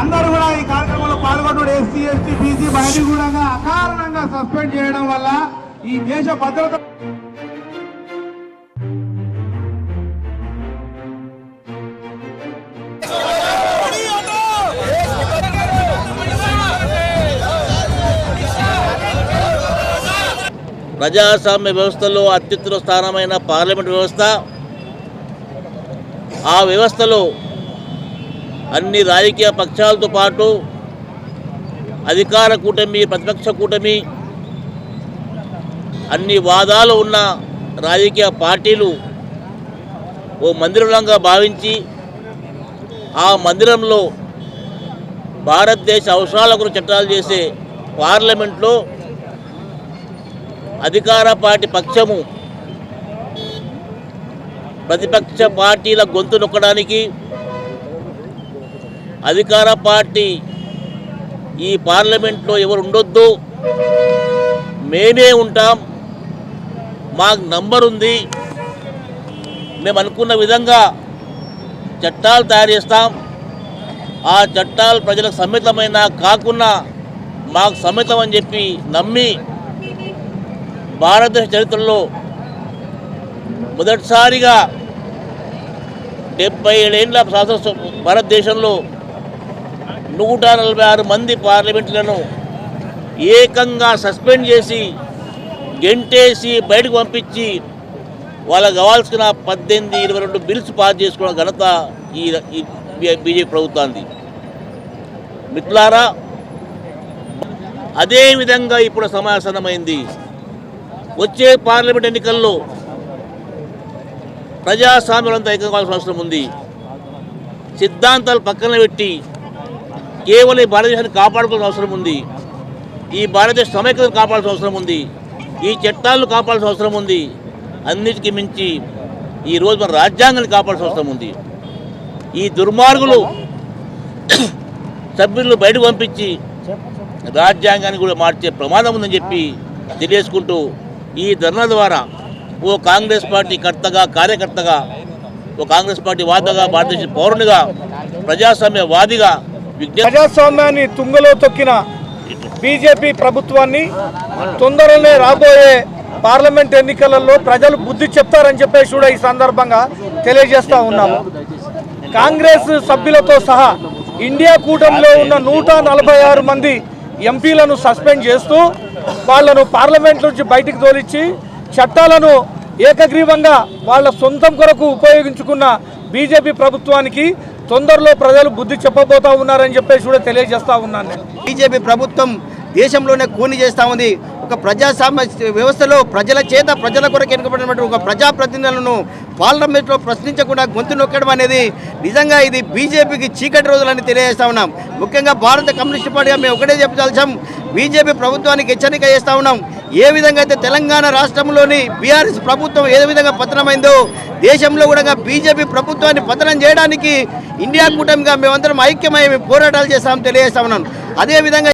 అందరూ కూడా ఈ కార్యక్రమంలో పాల్గొన్న ఎస్సీ ఎస్టీ బీసీ బయట కూడా అకారణంగా సస్పెండ్ చేయడం వల్ల ఈ దేశ భద్రత ప్రజాస్వామ్య వ్యవస్థలో అత్యుత్తమ స్థానమైన పార్లమెంట్ వ్యవస్థ ఆ వ్యవస్థలో అన్ని రాజకీయ పక్షాలతో పాటు అధికార కూటమి ప్రతిపక్ష కూటమి అన్ని వాదాలు ఉన్న రాజకీయ పార్టీలు ఓ మందిరంగా భావించి ఆ మందిరంలో భారతదేశ అవసరాల కొరకు చట్టాలు చేసే పార్లమెంట్లో అధికార పార్టీ పక్షము ప్రతిపక్ష పార్టీల గొంతు నొక్కడానికి అధికార పార్టీ ఈ పార్లమెంట్లో ఎవరు ఉండొద్దు మేమే ఉంటాం. మాకు నంబర్ ఉంది. మేము అనుకున్న విధంగా చట్టాలు తయారు చేస్తాం. ఆ చట్టాలు ప్రజలకు సమ్మితమైన కాకుండా మాకు సమ్మితం అని చెప్పి నమ్మి భారతదేశ చరిత్రలో మొదటిసారిగా డెబ్బై ఏడేళ్ళ శాసన భారతదేశంలో నూట నలభై ఆరు మంది పార్లమెంట్లను ఏకంగా సస్పెండ్ చేసి గెంటేసి బయటకు పంపించి వాళ్ళకి కావాల్సిన పద్దెనిమిది ఇరవై రెండు బిల్స్ పాస్ చేసుకున్న ఘనత ఈ బీజేపీ ప్రభుత్వానికి మిత్రులారా అదేవిధంగా ఇప్పుడు సమాసనమైంది. వచ్చే పార్లమెంట్ ఎన్నికల్లో ప్రజాస్వామ్యంతో ఐక్యం కావాల్సిన అవసరం ఉంది. సిద్ధాంతాలు పక్కన పెట్టి కేవలం ఈ భారతదేశాన్ని కాపాడుకోవాల్సిన అవసరం ఉంది. ఈ భారతదేశ సమైక్యతను కాపాడాల్సిన అవసరం ఉంది. ఈ చట్టాలను కాపాడాల్సిన అవసరం ఉంది. అన్నిటికీ మించి ఈ రోజు మన రాజ్యాంగాన్ని కాపాడాల్సిన అవసరం ఉంది. ఈ దుర్మార్గులు సభ్యులను బయటకు పంపించి రాజ్యాంగాన్ని కూడా మార్చే ప్రమాదం ఉందని చెప్పి తెలియజేసుకుంటూ ఈ ధర్నా ద్వారా ఓ కాంగ్రెస్ పార్టీ కర్తగా కార్యకర్తగా ఓ కాంగ్రెస్ పార్టీ వాదగా భారతదేశ పౌరునిగా ప్రజాస్వామ్యవాదిగా ప్రజాస్వామ్యాన్ని తుంగలో తొక్కిన బీజేపీ ప్రభుత్వాన్ని తొందరలోనే రాబోయే పార్లమెంట్ ఎన్నికలలో ప్రజలు బుద్ధి చెప్తారని చెప్పేసి కూడా ఈ సందర్భంగా తెలియజేస్తా ఉన్నాము. కాంగ్రెస్ సభ్యులతో సహా ఇండియా కూటమిలో ఉన్న నూట నలభై ఆరు మంది ఎంపీలను సస్పెండ్ చేస్తూ వాళ్ళను పార్లమెంట్ నుంచి బయటికి తోలిచ్చి చట్టాలను ఏకగ్రీవంగా వాళ్ళ సొంతం కొరకు ఉపయోగించుకున్న బీజేపీ ప్రభుత్వానికి తొందరలో ప్రజలు బుద్ధి చెప్పబోతా ఉన్నారని చెప్పేసి కూడా తెలియజేస్తా ఉన్నాను నేను. బీజేపీ ప్రభుత్వం దేశంలోనే కూని చేస్తూ ఉంది. ఒక ప్రజాస్వామ్య వ్యవస్థలో ప్రజల చేత ప్రజల కొరకు ఎన్నుకబడినటువంటి ఒక ప్రజాప్రతినిధులను పార్లమెంట్లో ప్రశ్నించకుండా గొంతు నొక్కడం అనేది నిజంగా ఇది బీజేపీకి చీకటి రోజులని తెలియజేస్తా ఉన్నాం. ముఖ్యంగా భారత కమ్యూనిస్ట్ పార్టీగా మేము ఒకటే చెప్పదలిచాం. బీజేపీ ప్రభుత్వానికి హెచ్చరిక చేస్తా ఉన్నాం. ఏ విధంగా అయితే తెలంగాణ రాష్ట్రంలోని బీఆర్ఎస్ ప్రభుత్వం ఏ విధంగా పతనమైందో దేశంలో కూడా బీజేపీ ప్రభుత్వాన్ని పతనం చేయడానికి ఇండియా కూటమిగా మేమందరం ఐక్యమై పోరాటాలు చేస్తామని తెలియజేస్తా ఉన్నాం. అదేవిధంగా